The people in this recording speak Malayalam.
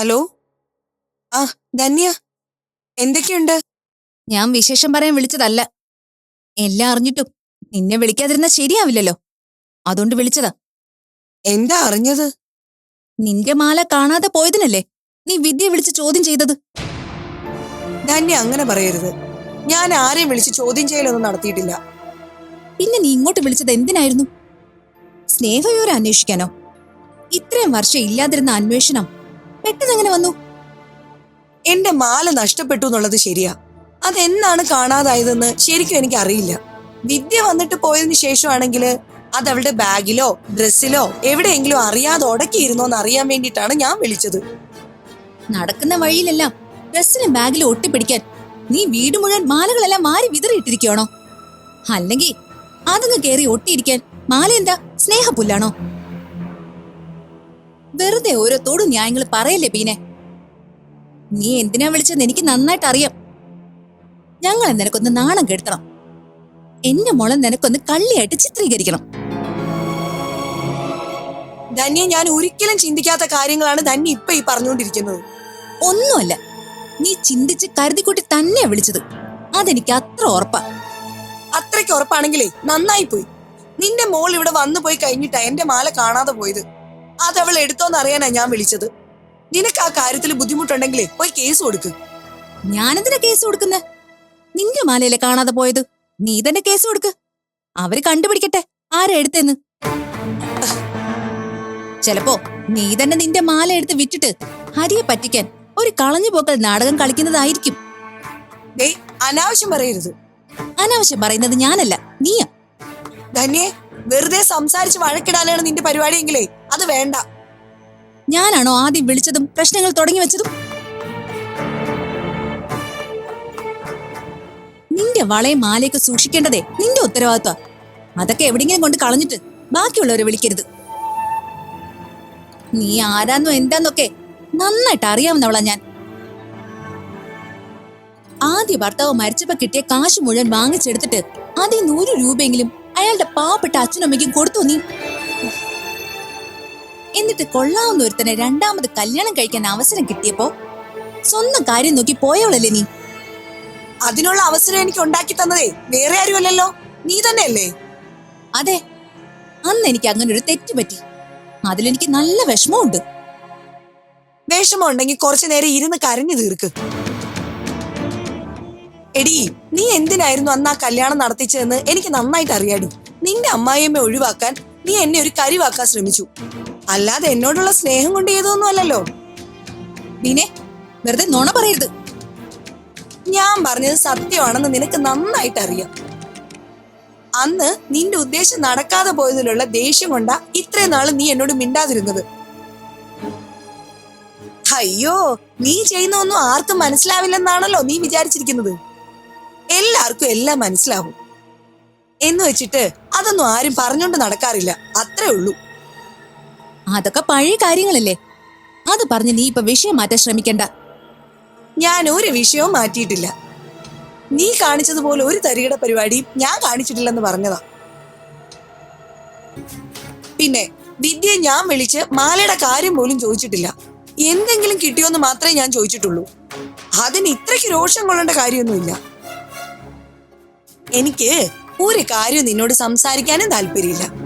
ഹലോ? ആ ധന്യ. എന്തൊക്കെയുണ്ട്? ഞാൻ വിശേഷം പറയാൻ വിളിച്ചതല്ല. എല്ലാം അറിഞ്ഞിട്ടും നിന്നെ വിളിക്കാതിരുന്ന ശരിയാവില്ലല്ലോ. അതുകൊണ്ട് വിളിച്ചതാ. എന്താ അറിഞ്ഞത്? നിന്റെ മാല കാണാതെ പോയതിനല്ലേ? നീ വിദ്യ വിളിച്ച് ചോദ്യം ചെയ്തത്. ധന്യ അങ്ങനെ പറയരുത്. ഞാൻ ആരെയും വിളിച്ച് ചോദ്യം ചെയ്യലൊന്നും നടത്തിയിട്ടില്ല. പിന്നെ നീ ഇങ്ങോട്ട് വിളിച്ചത് എന്തിനായിരുന്നു? സ്നേഹവിവരം അന്വേഷിക്കാനോ? ഇത്രയും വർഷം ഇല്ലാതിരുന്ന അന്വേഷണം പെട്ടെന്നെങ്ങനെ വന്നു? എന്റെ മാല നഷ്ടപ്പെട്ടു എന്നുള്ളത് ശരിയാ. അതെന്നാണ് കാണാതായതെന്ന് ശരിക്കും എനിക്ക് അറിയില്ല വിദ്യ വന്നിട്ട് പോയതിനു ശേഷമാണെങ്കിൽ അത് അവളുടെ ബാഗിലോ ഡ്രസ്സിലോ എവിടെയെങ്കിലും അറിയാതെ ഉടക്കിയിരുന്നോ എന്ന് അറിയാൻ വേണ്ടിയിട്ടാണ് ഞാൻ വിളിച്ചത്. നടക്കുന്ന വഴിയിലെല്ലാം ഡ്രസ്സിലും ബാഗിലും ഒട്ടിപ്പിടിക്കാൻ നീ വീട് മുഴുവൻ മാലകളെല്ലാം മാറി വിതറിയിട്ടിരിക്കുകയാണോ? അല്ലെങ്കിൽ അതങ്ങ് കയറി ഒട്ടിയിരിക്കാൻ മാല എന്താ സ്നേഹപുല്ലാണോ? വെറുതെ ഓരോ തോടു ന്യായങ്ങൾ പറയല്ലേ ബീനെ? നീ എന്തിനാ വിളിച്ചെന്ന് എനിക്ക് നന്നായിട്ട് അറിയാം. ഞങ്ങൾ നിനക്കൊന്ന് നാണം കെടുത്തണം. എന്റെ മോളെ നിനക്കൊന്ന് കള്ളിയായിട്ട് ചിത്രീകരിക്കണം. ധന്യ ഞാൻ ഒരിക്കലും ചിന്തിക്കാത്ത കാര്യങ്ങളാണ് ധന്യ ഇപ്പൊ ഈ പറഞ്ഞുകൊണ്ടിരിക്കുന്നത്. ഒന്നുമല്ല നീ ചിന്തിച്ച് കരുതിക്കൂട്ടി തന്നെയാ വിളിച്ചത്. അതെനിക്ക് അത്ര ഉറപ്പാ. അത്രയ്ക്ക് ഉറപ്പാണെങ്കിലേ നന്നായി പോയി. നിന്റെ മോൾ ഇവിടെ വന്നു പോയി കഴിഞ്ഞിട്ടാ എന്റെ മാല കാണാതെ പോയത്. അതവൾ എടുത്തോന്ന് അറിയാനാ ഞാൻ വിളിച്ചത്. നിനക്ക് ആ കാര്യത്തിൽ ബുദ്ധിമുട്ടുണ്ടെങ്കിലേ പോയി കേസ് കൊടുക്ക്. ഞാനെന്തിനാ കേസ് കൊടുക്കുന്നെ? നിന്റെ മാലയിലെ കാണാതെ പോയത് നീ തന്നെ കേസ് കൊടുക്ക്. അവർ കണ്ടുപിടിക്കട്ടെ ആരാ എടുത്തെന്ന്? ചിലപ്പോ നീ തന്നെ നിന്റെ മാല എടുത്ത് വിറ്റിട്ട് ഹരിയെ പറ്റിക്കാൻ ഒരു കളഞ്ഞു പോക്കൽ നാടകം കളിക്കുന്നതായിരിക്കും. അനാവശ്യം പറയരുത്. അനാവശ്യം പറയുന്നത് ഞാനല്ല നീയാ. ധന്യെ വെറുതെ സംസാരിച്ച് വഴക്കിടാനാണ് നിന്റെ പരിപാടിയെങ്കിലേ അത് വേണ്ട. ഞാനാണോ ആദ്യം വിളിച്ചതും പ്രശ്നങ്ങൾ തുടങ്ങി വെച്ചതും? നിന്റെ വളയും മാലയൊക്കെ സൂക്ഷിക്കേണ്ടതേ. നിന്റെ ഉത്തരവാദിത്വ. അതൊക്കെ എവിടെങ്കിലും കൊണ്ട് കളഞ്ഞിട്ട് ബാക്കിയുള്ളവരെ വിളിക്കരുത്. നീ ആരാന്നോ എന്താന്നൊക്കെ നന്നായിട്ട് അറിയാവുന്നവളാ ഞാൻ. ആദ്യ ഭർത്താവ് മരിച്ചപ്പോ കിട്ടിയ കാശ് മുഴുവൻ വാങ്ങിച്ചെടുത്തിട്ട് അതിൽ നൂറ് രൂപയെങ്കിലും അയാളുടെ പാവപ്പെട്ട അച്ഛനമ്മയ്ക്കും കൊടുത്തു നീ? എന്നിട്ട് കൊള്ളാവുന്ന ഒരുത്തനെ രണ്ടാമത് കല്യാണം കഴിക്കാൻ അവസരം കിട്ടിയപ്പോ സ്വന്തം കാര്യം നോക്കി പോയവളല്ലേ നീ? അതിനുള്ള അവസരം എനിക്ക് ഉണ്ടാക്കി തന്നതേ. വേറെ ആരുമല്ലല്ലോ. നീ തന്നെയല്ലേ? അതെ. അന്ന് എനിക്ക് അങ്ങനെ ഒരു തെറ്റ് പറ്റി. അതിലെനിക്ക് നല്ല വിഷമമുണ്ട്. വിഷമം ഉണ്ടെങ്കിൽ കുറച്ചു നേരം ഇരുന്ന് കരഞ്ഞു തീർക്ക്. എടി നീ എന്തിനായിരുന്നു അന്ന് ആ കല്യാണം നടത്തിച്ചതെന്ന് എനിക്ക് നന്നായിട്ട് അറിയാടി. നിന്റെ അമ്മായിയമ്മ ഒഴിവാക്കാൻ നീ എന്നെ ഒരു കരിവാക്കാൻ ശ്രമിച്ചു. അല്ലാതെ എന്നോടുള്ള സ്നേഹം കൊണ്ട് ചെയ്തൊന്നും അല്ലല്ലോ. നീനെ വെറുതെ നുണ പറയരുത്. ഞാൻ പറഞ്ഞത് സത്യമാണെന്ന് നിനക്ക് നന്നായിട്ട് അറിയാം അന്ന് നിന്റെ ഉദ്ദേശം നടക്കാതെ പോയതിലുള്ള ദേഷ്യം കൊണ്ടാ ഇത്രയും നാൾ നീ എന്നോട് മിണ്ടാതിരുന്നത്. അയ്യോ നീ ചെയ്യുന്ന ഒന്നും ആർക്കും മനസ്സിലാവില്ലെന്നാണല്ലോ നീ വിചാരിച്ചിരിക്കുന്നത്. എല്ലാവർക്കും എല്ലാം മനസ്സിലാവും. എന്ന് വെച്ചിട്ട് അതൊന്നും ആരും പറഞ്ഞുകൊണ്ട് നടക്കാറില്ല. അത്രേ ഉള്ളൂ. അതൊക്കെ പഴയ കാര്യങ്ങളല്ലേ? അത് പറഞ്ഞ് നീ ഇപ്പൊ വിഷയം മാറ്റാൻ ശ്രമിക്കണ്ട. ഞാൻ ഒരു വിഷയവും മാറ്റിയിട്ടില്ല. നീ കാണിച്ചതുപോലെ ഒരു തരികിട പരിപാടി ഞാൻ കാണിച്ചിട്ടില്ലെന്ന് പറഞ്ഞതാ. പിന്നെ വിദ്യ ഞാൻ വിളിച്ച് മാലയുടെ കാര്യം പോലും ചോദിച്ചിട്ടില്ല. എന്തെങ്കിലും കിട്ടിയോന്ന് മാത്രമേ ഞാൻ ചോദിച്ചിട്ടുള്ളൂ. അതിന് ഇത്രയ്ക്ക് രോഷം കൊള്ളേണ്ട കാര്യമൊന്നുമില്ല. എനിക്ക് ഒരു കാര്യം നിന്നോട് സംസാരിക്കാനും താല്പര്യമില്ല.